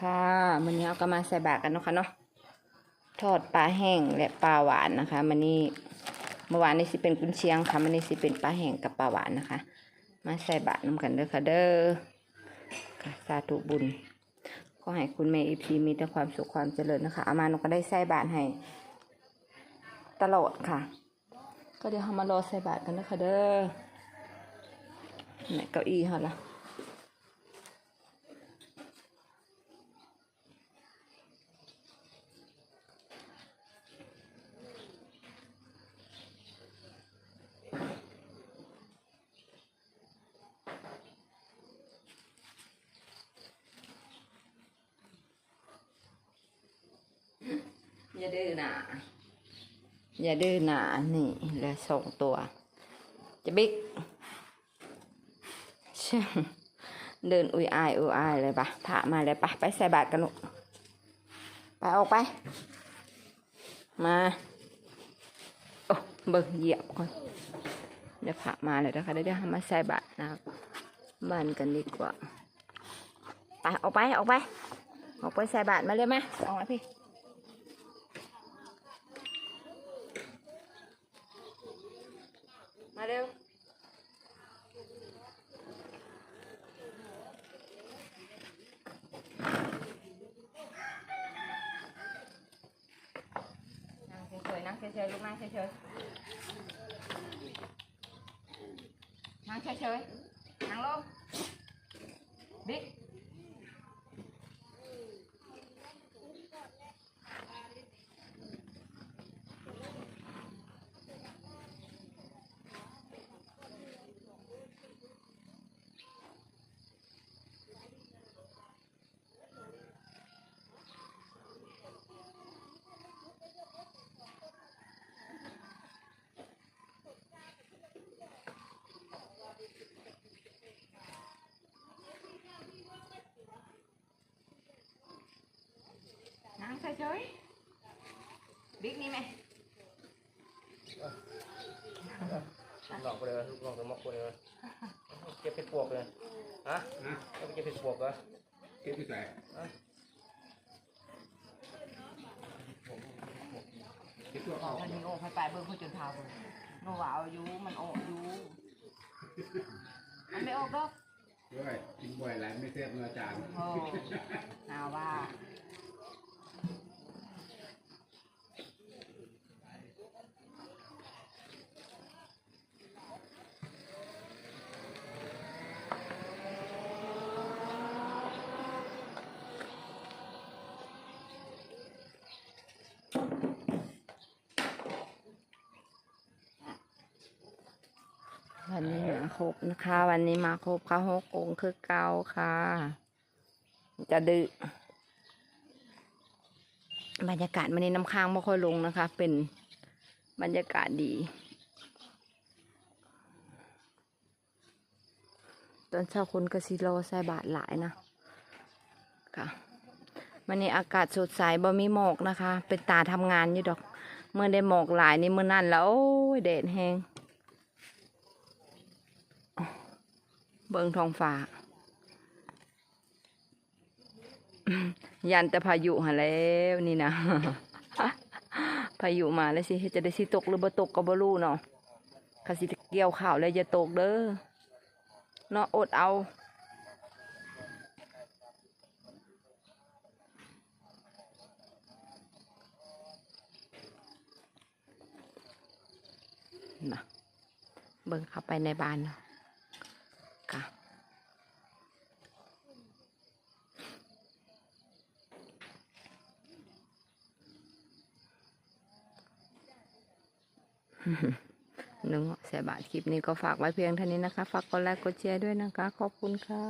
ค่ะมันนี้เอาก็มาใส่บาตรกันเนาะค่ะเนาะทอดปลาแห้งและปลาหวานนะคะมันนี้เมื่อวานนี้สิเป็นกุนเชียงค่ะมันนี้สิเป็นปลาแห้งกับปลาหวานนะคะ มาใส่บาตรน้ำกันเด้อค่ะเด้อค่ะสาธุบุญก็ให้คุณแม่อีพีมีแต่ความสุขความเจริญนะคะเอามาหนูก็ได้ใส่บาตรให้ตลอดค่ะ ก็เดี๋ยวเรามารอใส่บาตรกันนะคะเด้อไหนเก้าอี้เขาละ อย่าดื้อหนะอย่าดื้อหนะนี่เหลือสองตัว จะบิ๊กเช่าเดินอุยอายอุยอายเลยปะพามาเลยปะไปใส่บาตรกันลูกไปออกไป มาโอ้เบิ่งเหยียบก่อนเดี๋ยวพามาเลยนะคะเดี๋ยวมาใส่บาตรนะครับบ้านกันดีกว่าไปออกไปออกไปออกไปใส่บาตรมาเลยไหมออกมาพี่ มาเร็วนั่งเฉยๆนั่งเฉยๆลูกนั่งเฉยๆนั่งเฉยๆนั่งลงบิ๊กนั่งเฉยๆบิ๊กนี่ไหม หลอกไปเลยลูก หลอกสมอกไปเลยเก็บเป็นปวกเลยฮะนะเก็บเป็นปวกเหรอเก็บไปใส่เก็บตัวบอเอากวันนี้โอ้ไปไปเบิ่งเขาจนเท้าเบิ่งโนว่าเอาอยู่มันโอ้อยู่มันไม่ออกดอกด้วยกินบ่อยหลายไม่แซ่บเนื้อจานโอ้หาว่า ครบนะคะ วันนี้มาครบค่ะหกองค์คือเก่าค่ะ จะดื้อบรรยากาศวันนี้น้ำค้างไม่ค่อยลงนะคะ เป็นบรรยากาศดี ตอนเช้าคนกระสิโลใส่บาทหลายนะค่ะวันนี้อากาศสดใสบ่มีหมอกนะคะ เป็นตาทำงานอยู่ดอก เมื่อได้หมอกหลายนี่เมื่อนั่นแล้วโอ้ยแดดแห้ง เบิงทองฟ้ายันแต่พายุหาแล้วนี่นะพายุมาแล้วสิจะได้สิตกหรือบ่ตกก็บ่รู้เนาะคาสิเกี่ยวข้าวแล้วอย่าตกเด้อเนาะอดเอานะเบิ่งเข้าไปในบ้านเนาะ หนึ่งแสบาทคลิปนี้ก็ฝากไว้เพียงเท่านี้นะคะ ฝากกดไลค์กดแชร์ด้วยนะคะ ขอบคุณค่ะ